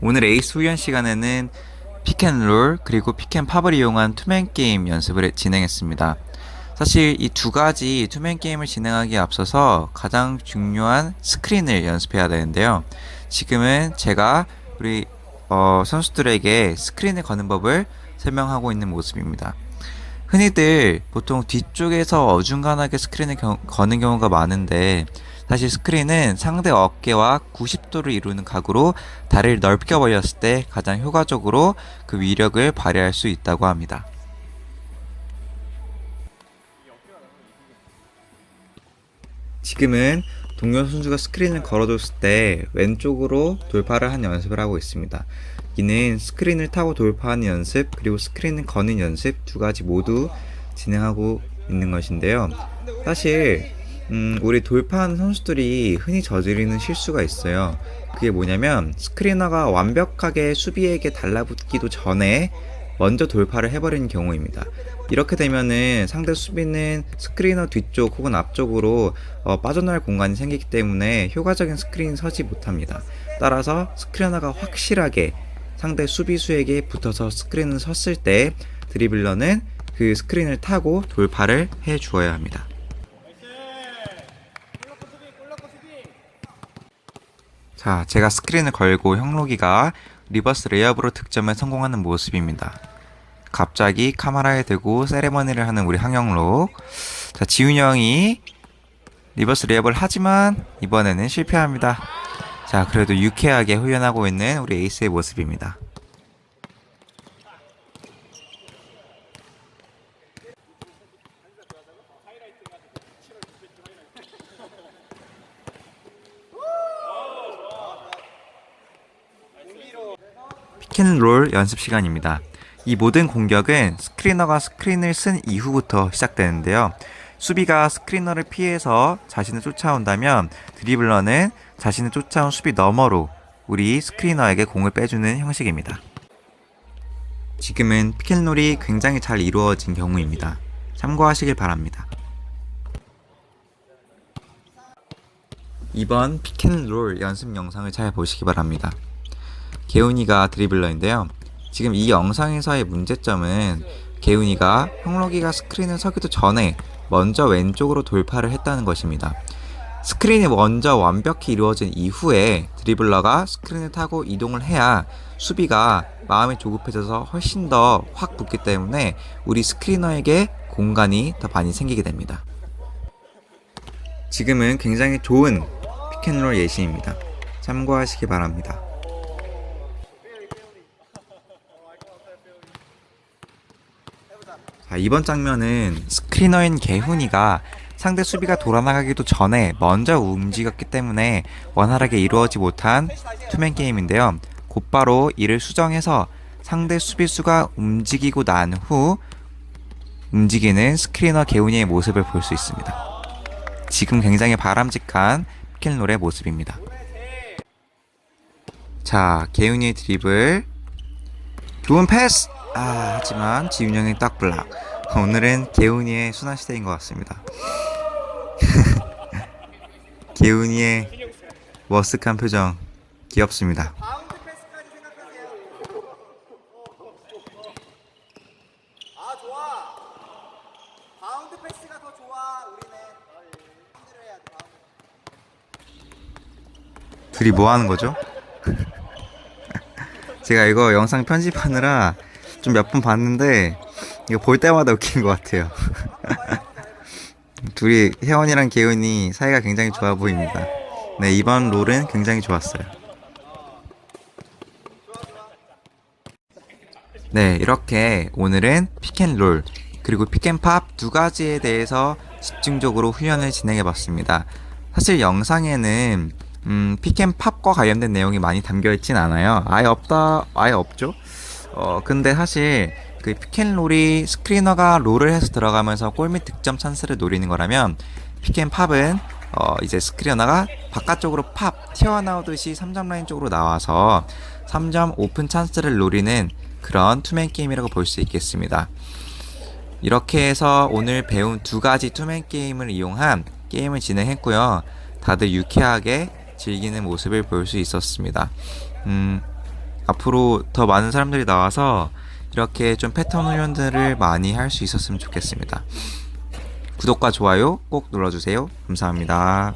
오늘 에이스 후연 시간에는 피켄롤 그리고 피켄팝을 이용한 투맨 게임 연습을 진행했습니다. 사실 이 두 가지 투맨 게임을 진행하기에 앞서서 가장 중요한 스크린을 연습해야 되는데요. 지금은 제가 우리 어, 선수들에게 스크린을 거는 법을 설명하고 있는 모습입니다. 흔히들 보통 뒤쪽에서 어중간하게 스크린을 겨- 거는 경우가 많은데 사실 스크린은 상대 어깨와 90도를 이루는 각으로 다리를 넓게 벌렸을 때 가장 효과적으로 그 위력을 발휘할 수 있다고 합니다. 지금은 동료 선수가 스크린을 걸어줬을 때 왼쪽으로 돌파를 한 연습을 하고 있습니다. 이는 스크린을 타고 돌파하는 연습 그리고 스크린을 거는 연습 두 가지 모두 진행하고 있는 것인데요. 사실 음, 우리 돌파하는 선수들이 흔히 저지르는 실수가 있어요. 그게 뭐냐면 스크리너가 완벽하게 수비에게 달라붙기도 전에 먼저 돌파를 해버리는 경우입니다. 이렇게 되면은 상대 수비는 스크리너 뒤쪽 혹은 앞쪽으로 어, 빠져나갈 공간이 생기기 때문에 효과적인 스크린 서지 못합니다. 따라서 스크리너가 확실하게 상대 수비수에게 붙어서 스크린을 섰을 때 드리블러는 그 스크린을 타고 돌파를 해 주어야 합니다. 자, 제가 스크린을 걸고 형록이가 리버스 레이업으로 득점에 성공하는 모습입니다. 갑자기 카메라에 대고 세레머니를 하는 우리 항영록. 자, 지훈이 형이 리버스 레이업을 하지만 이번에는 실패합니다. 자, 그래도 유쾌하게 후연하고 있는 우리 에이스의 모습입니다. 피켄롤 연습 시간입니다. 이 모든 공격은 스크리너가 스크린을 쓴 이후부터 시작되는데요. 수비가 스크리너를 피해서 자신을 쫓아온다면 드리블러는 자신을 쫓아온 수비 너머로 우리 스크리너에게 공을 빼주는 형식입니다. 지금은 피켄롤이 굉장히 잘 이루어진 경우입니다. 참고하시길 바랍니다. 이번 피켄롤 연습 영상을 잘 보시기 바랍니다. 개훈이가 드리블러인데요. 지금 이 영상에서의 문제점은 개훈이가 형록이가 스크린을 서기도 전에 먼저 왼쪽으로 돌파를 했다는 것입니다. 스크린이 먼저 완벽히 이루어진 이후에 드리블러가 스크린을 타고 이동을 해야 수비가 마음이 조급해져서 훨씬 더 확 붙기 때문에 우리 스크리너에게 공간이 더 많이 생기게 됩니다. 지금은 굉장히 좋은 피켄롤 예시입니다. 참고하시기 바랍니다. 자, 이번 장면은 스크리너인 개훈이가 상대 수비가 돌아나가기도 전에 먼저 움직였기 때문에 원활하게 이루어지 못한 투맨 게임인데요. 곧바로 이를 수정해서 상대 수비수가 움직이고 난 후 움직이는 스크리너 개훈이의 모습을 볼 수 있습니다. 지금 굉장히 바람직한 피켄롤의 모습입니다. 자, 개훈이의 드리블. 좋은 패스! 아, 하지만 지훈 형이 딱 블락. 오늘은 개훈이의 순환 시대인 것 같습니다. 개훈이의 머쓱한 표정 귀엽습니다. 둘이 뭐 하는 거죠? 제가 이거 영상 편집하느라 좀 몇 번 봤는데 이거 볼 때마다 웃긴 것 같아요. 둘이 혜원이랑 개훈이 사이가 굉장히 좋아 보입니다. 네 이번 롤은 굉장히 좋았어요. 네 이렇게 오늘은 피켄롤 그리고 피켄팝 두 가지에 대해서 집중적으로 훈련을 진행해 봤습니다. 사실 영상에는 음, 피켄팝과 관련된 내용이 많이 담겨 있진 않아요. 아예 없다, 아예 없죠. 어, 근데 사실 그 피켄롤이 스크리너가 롤을 해서 들어가면서 골밑 득점 찬스를 노리는 거라면 피켄팝은 어, 이제 스크리너가 바깥쪽으로 팝 튀어나오듯이 3점 라인 쪽으로 나와서 3점 오픈 찬스를 노리는 그런 투맨 게임이라고 볼 수 있겠습니다. 이렇게 해서 오늘 배운 두 가지 투맨 게임을 이용한 게임을 진행했고요. 다들 유쾌하게 즐기는 모습을 볼 수 있었습니다. 음, 앞으로 더 많은 사람들이 나와서 이렇게 좀 패턴 훈련들을 많이 할 수 있었으면 좋겠습니다. 구독과 좋아요 꼭 눌러주세요. 감사합니다.